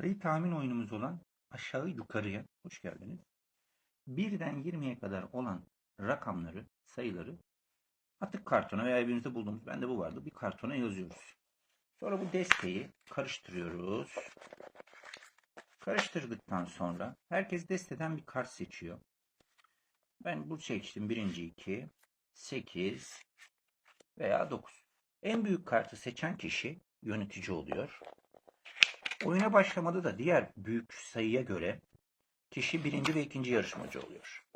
Sayı tahmin oyunumuz olan aşağı yukarıya hoş geldiniz. Birden 20'ye kadar olan rakamları, sayıları atık kartona veya evinizde bulduğumuz, bende bu vardı, bir kartona yazıyoruz. Sonra bu desteği karıştırıyoruz. Karıştırdıktan sonra herkes desteden bir kart seçiyor. Ben bu seçtim. Birinci 2, 8 veya 9. En büyük kartı seçen kişi yönetici oluyor. Oyuna başlamada da diğer büyük sayıya göre kişi birinci ve ikinci yarışmacı oluyor.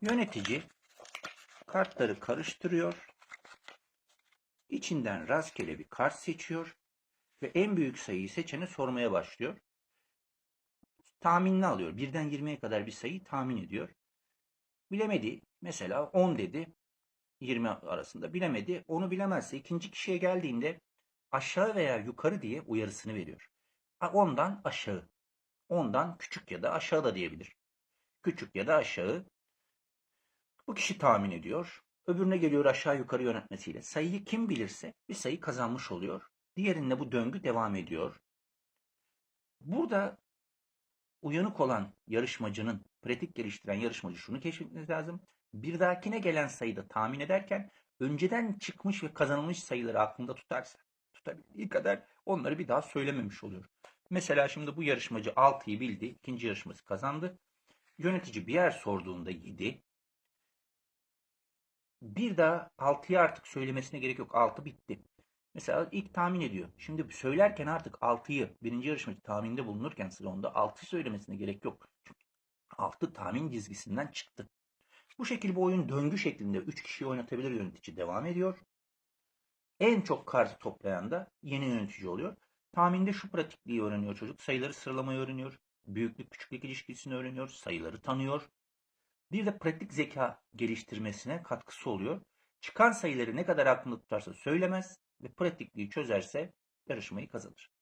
Yönetici kartları karıştırıyor. İçinden rastgele bir kart seçiyor ve en büyük sayıyı seçene sormaya başlıyor. Tahminini alıyor. Birden 20'ye kadar bir sayıyı tahmin ediyor. Bilemedi. Mesela 10 dedi. 20 arasında bilemedi. Onu bilemezse ikinci kişiye geldiğinde aşağı veya yukarı diye uyarısını veriyor. Ha, Ondan aşağı. Ondan küçük ya da aşağı da diyebilir. Küçük ya da aşağı. Bu kişi tahmin ediyor. Öbürüne geliyor aşağı yukarı yönetmesiyle. Sayıyı kim bilirse bir sayı kazanmış oluyor. Diğerinde bu döngü devam ediyor. Burada uyanık olan yarışmacının, pratik geliştiren yarışmacı şunu keşfetmeniz lazım. Bir dahakine gelen sayıda tahmin ederken önceden çıkmış ve kazanılmış sayıları aklında tutarsa, tutabildiği kadar onları bir daha söylememiş oluyor. Mesela şimdi bu yarışmacı 6'yı bildi, ikinci yarışması kazandı. Yönetici bir yer sorduğunda 7. Bir daha 6'yı artık söylemesine gerek yok. 6 bitti. Mesela ilk tahmin ediyor. Şimdi söylerken artık 6'yı birinci yarışmacı tahminde bulunurken sıra onda 6 söylemesine gerek yok. Çünkü 6 tahmin dizgisinden çıktı. Bu şekilde bu oyun döngü şeklinde 3 kişiyi oynatabilir yönetici devam ediyor. En çok kartı toplayan da yeni yönetici oluyor. Tahminde şu pratikliği öğreniyor çocuk. Sayıları sıralamayı öğreniyor. Büyüklük küçüklük ilişkisini öğreniyor. Sayıları tanıyor. Bir de pratik zeka geliştirmesine katkısı oluyor. Çıkan sayıları ne kadar aklında tutarsa söylemez ve pratikliği çözerse yarışmayı kazanır.